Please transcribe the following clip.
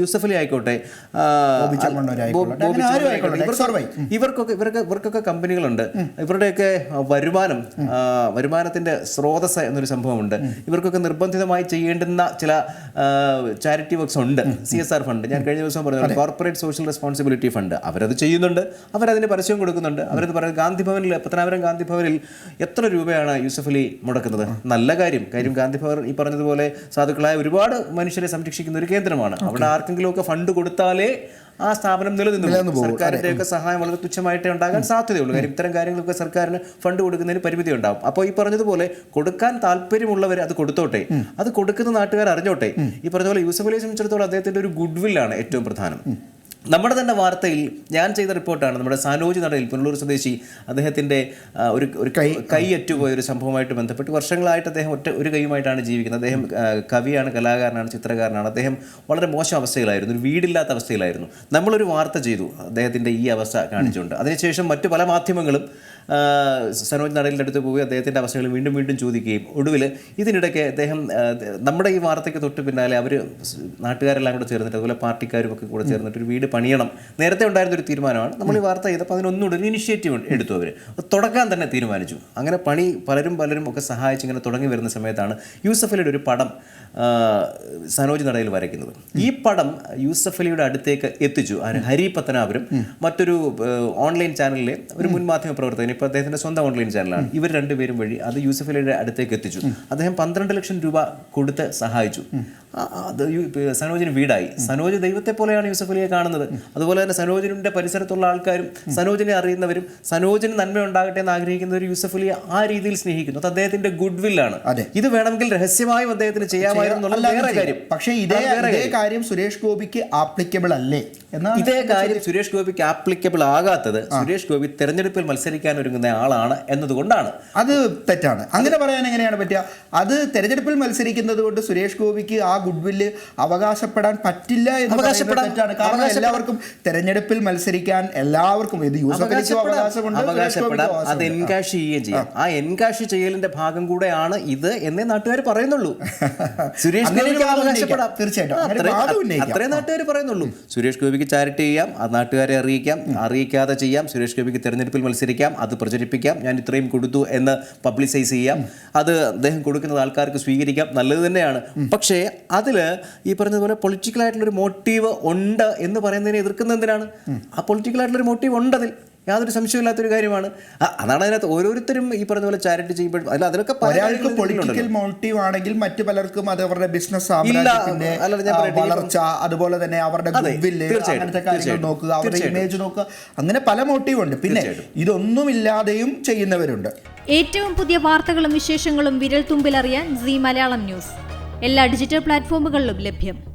യൂസഫ് അലി ആയിക്കോട്ടെ ഇവർക്കൊക്കെ ഇവർക്ക് ഇവർക്കൊക്കെ കമ്പനികളുണ്ട്. ഇവരുടെയൊക്കെ വരുമാനം വരുമാനത്തിന്റെ സ്രോതസ് എന്നൊരു സംഭവമുണ്ട്. ഇവർക്കൊക്കെ നിർബന്ധിതമായി ചെയ്യേണ്ടുന്ന ചില ചാരിറ്റി വർക്ക്സ് ഉണ്ട്. സി എസ് ആർ ഫണ്ട് ഞാൻ കഴിഞ്ഞ ദിവസം പറഞ്ഞു കോർപ്പറേറ്റ് സോഷ്യൽ റെസ്പോൺസിബിലിറ്റി ഫണ്ട് അവരത് ചെയ്യുന്നുണ്ട്. അവരതിന് പരസ്യം കൊടുക്കുന്നുണ്ട്. അവരത് പറയുന്നത് ഗാന്ധി ഭവനിൽ പത്തനാപുരം ഗാന്ധി ഭവനിൽ എത്ര രൂപയാണ് യൂസഫ് അലി മുടക്കുന്നത്? നല്ല കാര്യം. കാര്യം ഗാന്ധിഭവൻ ഈ പറഞ്ഞതുപോലെ സാധുക്കളായ ഒരുപാട് മനുഷ്യരെ സംരക്ഷിക്കുന്ന ഒരു കേന്ദ്രമാണ്. അവിടെ ആർക്കെങ്കിലുമൊക്കെ ഫണ്ട് കൊടുത്താലേ ആ സ്ഥാപനം നിലനിന്നു സർക്കാരിന്റെ ഒക്കെ സഹായം വളരെ തുച്ഛമായിട്ടേ ഉണ്ടാകാൻ സാധ്യതയുള്ളൂ. കാര്യം ഇത്തരം കാര്യങ്ങളൊക്കെ സർക്കാരിന് ഫണ്ട് കൊടുക്കുന്നതിന് പരിമിതി ഉണ്ടാവും അപ്പോൾ ഈ പറഞ്ഞതുപോലെ കൊടുക്കാൻ താല്പര്യമുള്ളവർ അത് കൊടുത്തോട്ടെ. അത് കൊടുക്കുന്ന നാട്ടുകാർ അറിഞ്ഞോട്ടെ. ഈ പറഞ്ഞ പോലെ യൂസഫ് അലിയെ സംബന്ധിച്ചിടത്തോളം അദ്ദേഹത്തിന്റെ ഒരു ഗുഡ് വില്ലാണ് ഏറ്റവും പ്രധാനം. നമ്മുടെ തന്നെ വാർത്തയിൽ ഞാൻ ചെയ്ത റിപ്പോർട്ടാണ്. നമ്മുടെ സാനോജി നടയിൽ പുനലൂർ സ്വദേശി അദ്ദേഹത്തിന്റെ ഒരു ഒരു കൈ. കൈയറ്റുപോയ ഒരു സംഭവമായിട്ട് ബന്ധപ്പെട്ട് വർഷങ്ങളായിട്ട് അദ്ദേഹം ഒറ്റ ഒരു കൈയുമായിട്ടാണ് ജീവിക്കുന്നത്. അദ്ദേഹം കവിയാണ് കലാകാരനാണ് ചിത്രകാരനാണ്. അദ്ദേഹം വളരെ മോശം അവസ്ഥയിലായിരുന്നു. ഒരു വീടില്ലാത്ത അവസ്ഥയിലായിരുന്നു. നമ്മളൊരു വാർത്ത ചെയ്തു അദ്ദേഹത്തിന്റെ ഈ അവസ്ഥ കാണിച്ചുകൊണ്ട്. അതിനുശേഷം മറ്റു പല മാധ്യമങ്ങളും സനോജ് നടലിന്റെ അടുത്ത് പോയി അദ്ദേഹത്തിന്റെ അവസ്ഥകൾ വീണ്ടും വീണ്ടും ചോദിക്കുകയും ഒടുവിൽ ഇതിനിടയ്ക്ക് അദ്ദേഹം നമ്മുടെ ഈ വാർത്തയ്ക്ക് തൊട്ട് പിന്നാലെ അവർ നാട്ടുകാരെല്ലാം കൂടെ ചേർന്നിട്ട് അതുപോലെ പാർട്ടിക്കാരും ഒക്കെ കൂടെ ചേർന്നിട്ട് ഒരു വീട് പണിയണം. നേരത്തെ ഉണ്ടായിരുന്ന ഒരു തീരുമാനമാണ്. നമ്മൾ ഈ വാർത്ത ചെയ്തപ്പോൾ അതിനൊന്നുകൂടെ ഒരു ഇനിഷ്യേറ്റീവ് എടുത്തു അവർ തുടക്കാൻ തന്നെ തീരുമാനിച്ചു. അങ്ങനെ പണി പലരും പലരും ഒക്കെ സഹായിച്ച് ഇങ്ങനെ തുടങ്ങി വരുന്ന സമയത്താണ് യൂസഫ് അലിയുടെ ഒരു പടം സനോജ് നടയിൽ വരയ്ക്കുന്നത്. ഈ പടം യൂസഫ് അലിയുടെ അടുത്തേക്ക് എത്തിച്ചു. ഹരി പത്തനാപുരം. മറ്റൊരു ഓൺലൈൻ ചാനലിലെ ഒരു മുൻ മാധ്യമ പ്രവർത്തകൻ ഇപ്പോൾ അദ്ദേഹത്തിന്റെ സ്വന്തം ഓൺലൈൻ ചാനലാണ് ഇവർ രണ്ടുപേരും വഴി അത് യൂസഫ് അലിയുടെ അടുത്തേക്ക് എത്തിച്ചു. അദ്ദേഹം പന്ത്രണ്ട് ലക്ഷം രൂപ കൊടുത്ത് സഹായിച്ചു. അത് സനോജിന് വീടായി. സനോജ് ദൈവത്തെ പോലെയാണ് യൂസഫ് അലിയെ കാണുന്നത് അതുപോലെ തന്നെ സനോജിന്റെ പരിസരത്തുള്ള ആൾക്കാരും സനോജിനെ അറിയുന്നവരും സനോജിന് നന്മ ഉണ്ടാകട്ടെ എന്ന് ആഗ്രഹിക്കുന്നവർ യൂസഫ് അലിയെ ആ രീതിയിൽ സ്നേഹിക്കുന്നു. അത് അദ്ദേഹത്തിന്റെ ഗുഡ് വില്ലാണ്. ഇത് വേണമെങ്കിൽ രഹസ്യമായും അദ്ദേഹത്തിന് ചെയ്യാമായിരുന്നു വേറെ കാര്യം. പക്ഷേ ഇതേ ഇതേ കാര്യം. സുരേഷ് ഗോപിക്ക് ആപ്ലിക്കബിൾ അല്ലേ? ഇതേ കാര്യം സുരേഷ് ഗോപിക്ക് ആപ്ലിക്കബിൾ ആകാത്തത് സുരേഷ് ഗോപി തെരഞ്ഞെടുപ്പിൽ മത്സരിക്കാൻ ഒരുങ്ങുന്ന ആളാണ് എന്നതുകൊണ്ടാണ്. അത് തെറ്റാണ്. അങ്ങനെ പറയാൻ എങ്ങനെയാണ് പറ്റുക? അത് തെരഞ്ഞെടുപ്പിൽ മത്സരിക്കുന്നത് കൊണ്ട് സുരേഷ് ഗോപിക്ക് ആ ഗുഡ് വില്ല് അവകാശപ്പെടാൻ പറ്റില്ല എന്ന് അവകാശപ്പെടാൻ- തെറ്റാണ്. കാരണം എല്ലാവർക്കും തെരഞ്ഞെടുപ്പിൽ മത്സരിക്കാൻ എല്ലാവർക്കും ഇത് അവകാശപ്പെടാം. അത് എൻകാഷ് ചെയ്യുകയും ചെയ്യാം. ആ. എൻകാഷ് ചെയ്യലിന്റെ ഭാഗം കൂടെയാണ് ഇത് എന്നേ നാട്ടുകാർ പറയുന്നുള്ളൂ. സുരേഷ് ഗോപിക്ക് അവകാശപ്പെടാം. തീർച്ചയായിട്ടും. അത്രേ നാട്ടുകാർ പറയുന്നുള്ളൂ. സുരേഷ് ഗോപിക്ക് ചാരിറ്റി ചെയ്യാം. അത് നാട്ടുകാരെ അറിയിക്കാം. അറിയിക്കാതെ ചെയ്യാം. സുരേഷ് ഗോപിക്ക് തെരഞ്ഞെടുപ്പിൽ മത്സരിക്കാം. അത് പ്രചരിപ്പിക്കാം. ഞാൻ ഇത്രയും കൊടുത്തു എന്ന് പബ്ലിസൈസ് ചെയ്യാം. അത് അദ്ദേഹം കൊടുക്കുന്നത് ആൾക്കാർക്ക് സ്വീകരിക്കാം. നല്ലത് തന്നെയാണ്. പക്ഷേ അതിൽ ഈ പറഞ്ഞതുപോലെ ഒരു മോട്ടീവ് ഉണ്ട് എന്ന് പറയുന്നതിനെ എതിർക്കുന്നത് എന്തിനാണ്? ആ ഒരു മോട്ടീവ് ഉണ്ട് അതിൽ യാതൊരു സംശയമില്ലാത്തൊരു കാര്യമാണ്. അതാണ് അതിനകത്ത് ഓരോരുത്തരും ഈ പറഞ്ഞ പോലെ ചാരിറ്റി ചെയ്യുമ്പോൾ അല്ല അതിലൊക്കെ ഒരാൾക്ക് പൊളിറ്റിക്കൽ മോട്ടീവ് ആണെങ്കിൽ മറ്റു പലർക്കും അത് അവരുടെ ബിസിനസ് വളർച്ച അതുപോലെ തന്നെ അവരുടെ അങ്ങനത്തെ കാര്യങ്ങൾ നോക്കുക അവരുടെ ഇമേജ് നോക്കുക അങ്ങനെ പല മോട്ടീവ് ഉണ്ട്. പിന്നെ ഇതൊന്നുമില്ലാതെയും ചെയ്യുന്നവരുണ്ട്. ഏറ്റവും പുതിയ വാർത്തകളും വിശേഷങ്ങളും വിരൽ തുമ്പിലറിയാൻ സി മലയാളം ന്യൂസ്. എല്ലാ ഡിജിറ്റൽ പ്ലാറ്റ്ഫോമുകളിലും ലഭ്യം.